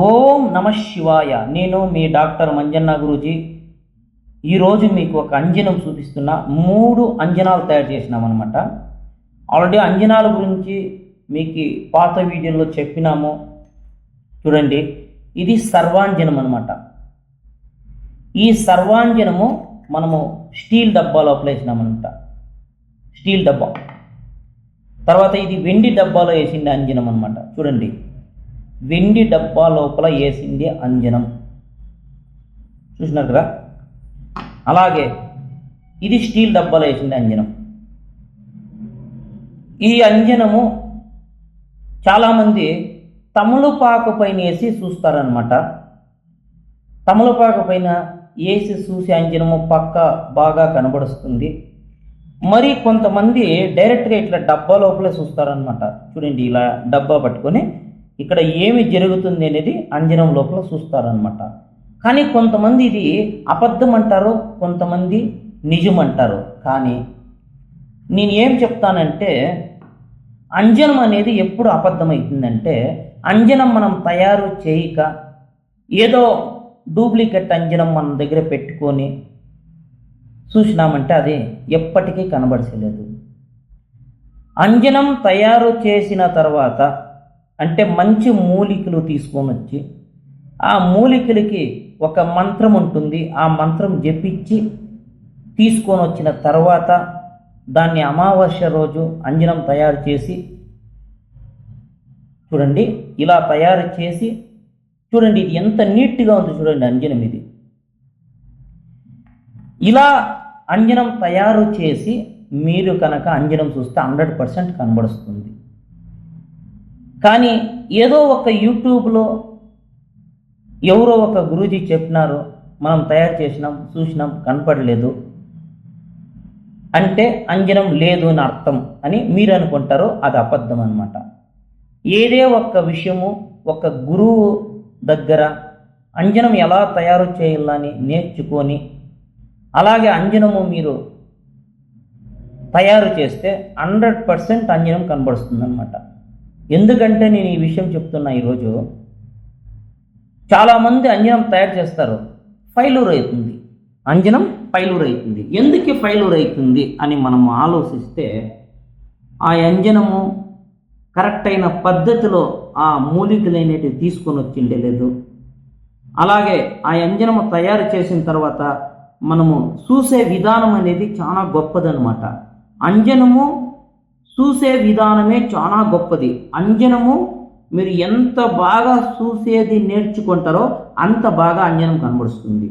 ఓం నమ శివాయ. నేను మీ డాక్టర్ మంజన్న గురూజీ. ఈరోజు మీకు ఒక అంజనం చూపిస్తున్న. మూడు అంజనాలు తయారు చేసినాం అనమాట ఆల్రెడీ అంజనాల గురించి మీకు పాత వీడియోలో చెప్పినాము. చూడండి. ఇది సర్వాంజనం అనమాట ఈ సర్వాంజనము మనము స్టీల్ డబ్బాలో వేసినామన్నమాట స్టీల్ డబ్బా. తర్వాత ఇది వెండి డబ్బాలో వేసింది అంజనం అనమాట చూడండి. వెండి డబ్బా లోపల వేసింది అంజనం. చూసినారు కదా? అలాగే ఇది స్టీల్ డబ్బాలో వేసింది అంజనం. ఈ అంజనము చాలామంది తమలపాకు పైన వేసి చూస్తారనమాట తమలపాకు పైన వేసి చూసే అంజనము పక్క బాగా కనబడుస్తుంది. మరి కొంతమంది డైరెక్ట్గా ఇట్లా డబ్బా లోపలే చూస్తారనమాట చూడండి ఇలా డబ్బా పట్టుకొని ఇక్కడ ఏమి జరుగుతుంది అనేది అంజనం లోపల చూస్తారనమాట కానీ కొంతమంది ఇది అబద్ధం అంటారు కొంతమంది నిజం అంటారు కానీ నేను ఏం చెప్తానంటే అంజనం అనేది ఎప్పుడు అబద్ధమవుతుందంటే అంజనం మనం తయారు చేయక ఏదో డూప్లికేట్ అంజనం మన దగ్గర పెట్టుకొని చూసినామంటే అది ఎప్పటికీ కనబడలేదు. అంజనం తయారు చేసిన తర్వాత అంటే మంచి మూలికలు తీసుకొని వచ్చి ఆ మూలికలకి ఒక మంత్రం ఉంటుంది. ఆ మంత్రం జపించి తీసుకొని వచ్చిన తర్వాత దాన్ని అమావాస్య రోజు అంజనం తయారు చేసి చూడండి ఇలా తయారు చేసి చూడండి ఇది ఎంత నీట్గా ఉంది చూడండి అంజనం ఇది. ఇలా అంజనం తయారు చేసి మీరు కనుక అంజనం చూస్తే హండ్రెడ్ పర్సెంట్ కనబడుస్తుంది. కానీ ఏదో ఒక యూట్యూబ్లో ఎవరో ఒక గురూజీ చెప్పినారు మనం తయారు చేసినాం చూసినాం కనపడలేదు. అంటే అంజనం లేదు అని అర్థం అని మీరు అనుకుంటారు అది అబద్ధం అనమాట ఏదే ఒక్క విషయము ఒక గురువు దగ్గర అంజనం ఎలా తయారు చేయాలని నేర్చుకొని అలాగే అంజనము మీరు తయారు చేస్తే హండ్రెడ్ పర్సెంట్ అంజనం కనబడుస్తుంది అనమాట ఎందుకంటే నేను ఈ విషయం చెప్తున్నా ఈరోజు చాలామంది అంజనం తయారు చేస్తారు ఫైలూర్ అవుతుంది అంజనం ఫైలూర్ అవుతుంది ఎందుకు ఫైలూర్ అవుతుంది అని మనం ఆలోచిస్తే ఆ అంజనము కరెక్ట్ అయిన పద్ధతిలో ఆ మూలికలు అనేటివి తీసుకొని వచ్చిండే లేదు. అలాగే ఆ అంజనము తయారు చేసిన తర్వాత మనము చూసే విధానం అనేది చాలా గొప్పదనమాట అంజనము చూసే విధానమే చాలా గొప్పది. అంజనము మీరు ఎంత బాగా చూసేది నేర్చుకుంటారో అంత బాగా అంజనం కనబడుతుంది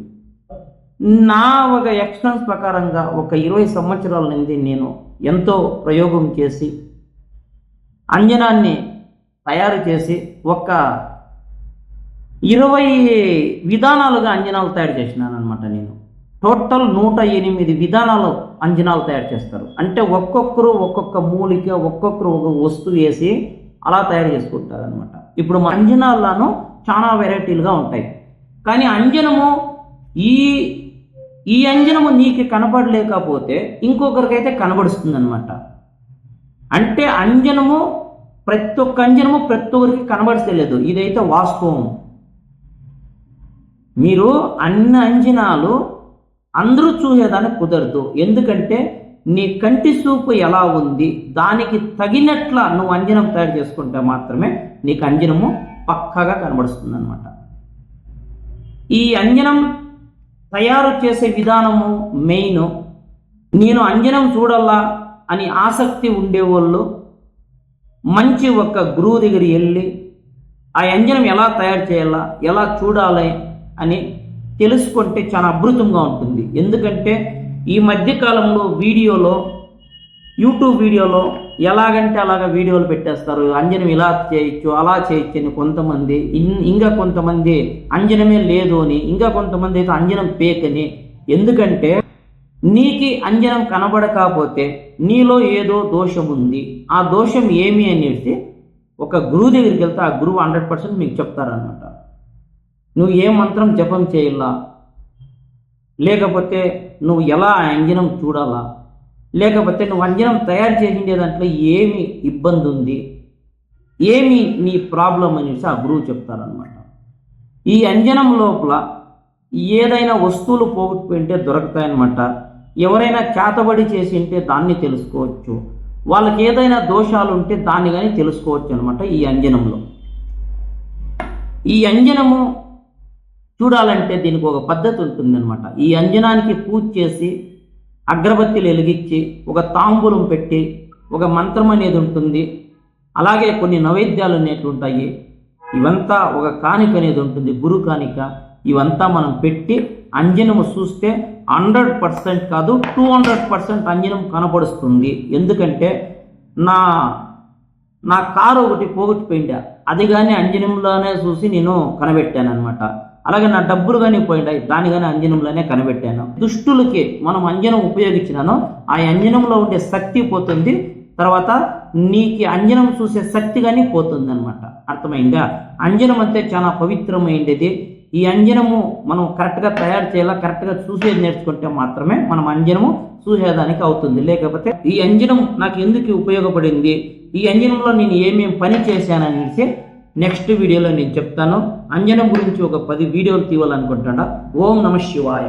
నా ఒక ఎక్స్పీరియన్స్ ప్రకారంగా ఒక ఇరవై సంవత్సరాల నుండి నేను ఎంతో ప్రయోగం చేసి అంజనాన్ని తయారు చేసి ఒక ఇరవై విధానాలుగా అంజనాలు తయారు చేసినాను అనమాట నేను. టోటల్ నూట ఎనిమిది విధానాలు అంజనాలు తయారు చేస్తారు. అంటే ఒక్కొక్కరు ఒక్కొక్క మూలిక ఒక్కొక్కరు ఒక వస్తువు వేసి అలా తయారు చేసుకుంటారు అనమాట ఇప్పుడు మన అంజనాలను చాలా వెరైటీలుగా ఉంటాయి. కానీ అంజనము ఈ ఈ అంజనము నీకు కనబడలేకపోతే ఇంకొకరికైతే కనబడుస్తుంది అనమాట అంటే అంజనము ప్రతి ఒక్క అంజనము ప్రతి ఒక్కరికి కనబడలేదు ఇదైతే వాస్తవం. మీరు అన్ని అంజనాలు అందరూ చూసేదానికి కుదరదు. ఎందుకంటే నీ కంటి చూపు ఎలా ఉంది దానికి తగినట్ల నువ్వు అంజనం తయారు చేసుకుంటే మాత్రమే నీకు అంజనము పక్కాగా కనబడుస్తుంది అనమాట ఈ అంజనం తయారు చేసే విధానము మెయిన్. నేను అంజనం చూడాలా అని ఆసక్తి ఉండేవాళ్ళు మంచి ఒక గురువు దగ్గర వెళ్ళి ఆ అంజనం ఎలా తయారు చేయాలా ఎలా చూడాలి అని తెలుసుకుంటే చాలా అద్భుతంగా ఉంటుంది. ఎందుకంటే ఈ మధ్యకాలంలో వీడియోలో యూట్యూబ్ వీడియోలో ఎలాగంటే అలాగ వీడియోలు పెట్టేస్తారు. అంజనం ఇలా చేయొచ్చు అలా చేయొచ్చు అని కొంతమంది ఇంకా కొంతమంది అంజనమే లేదు అని ఇంకా కొంతమంది అయితే అంజనం పేక్ అని. ఎందుకంటే నీకి అంజనం కనబడకపోతే నీలో ఏదో దోషం ఉంది. ఆ దోషం ఏమి అనేసి ఒక గురువు దగ్గరికి వెళ్తే ఆ గురువు హండ్రెడ్ పర్సెంట్ మీకు చెప్తారనమాట నువ్వు ఏ మంత్రం జపం చేయాలా లేకపోతే నువ్వు ఎలా ఆ అంజనం చూడాలా? లేకపోతే నువ్వు అంజనం తయారు చేసిండే దాంట్లో ఏమి ఇబ్బంది ఉంది? ఏమి నీ ప్రాబ్లం అనేసి ఆ గురువు చెప్తారనమాట ఈ అంజనం లోపల ఏదైనా వస్తువులు పోగొట్టుకుంటే దొరుకుతాయన్నమాట. ఎవరైనా చేతబడి చేసి ఉంటే దాన్ని తెలుసుకోవచ్చు. వాళ్ళకి ఏదైనా దోషాలు ఉంటే దాన్ని కానీ తెలుసుకోవచ్చు అనమాట ఈ అంజనంలో. ఈ అంజనము చూడాలంటే దీనికి ఒక పద్ధతి ఉంటుందన్నమాట. ఈ అంజనానికి పూజ చేసి అగ్రబత్తిలు వెలిగించి ఒక తాంబూలం పెట్టి ఒక మంత్రం అనేది ఉంటుంది. అలాగే కొన్ని నైవేద్యాలు అనేవి ఉంటాయి. ఇవంతా ఒక కానిక అనేది ఉంటుంది గురు కానిక. ఇవంతా మనం పెట్టి అంజనము చూస్తే హండ్రెడ్ పర్సెంట్ కాదు టూ హండ్రెడ్ పర్సెంట్ అంజనం కనపడుస్తుంది ఎందుకంటే నా నా కారు ఒకటి పోగొట్టిపోయిందా. అది కానీ అంజనంలోనే చూసి నేను కనబెట్టాను అనమాట అలాగే నా డబ్బులు కానీ పోయిండాయి దాని కానీ అంజనంలోనే కనబెట్టాను దుష్టులకి మనం అంజనం ఉపయోగించినాను ఆ అంజనంలో ఉండే శక్తి పోతుంది తర్వాత నీకు అంజనం చూసే శక్తి కానీ పోతుంది అనమాట అర్థమైందా? అంజనం అంటే చాలా పవిత్రమైంది ఈ అంజనము మనం కరెక్ట్గా తయారు చేయాలా కరెక్ట్గా చూసేది నేర్చుకుంటే మాత్రమే మనం అంజనము చూసేదానికి అవుతుంది. లేకపోతే ఈ అంజనం నాకు ఎందుకు ఉపయోగపడింది? ఈ అంజనంలో నేను ఏమేమి పని చేశాననేసి నెక్స్ట్ వీడియోలో నేను చెప్తాను. అంజనం గురించి ఒక పది వీడియోలు తీయాలనుకుంటున్నా ఓం నమ శివాయ.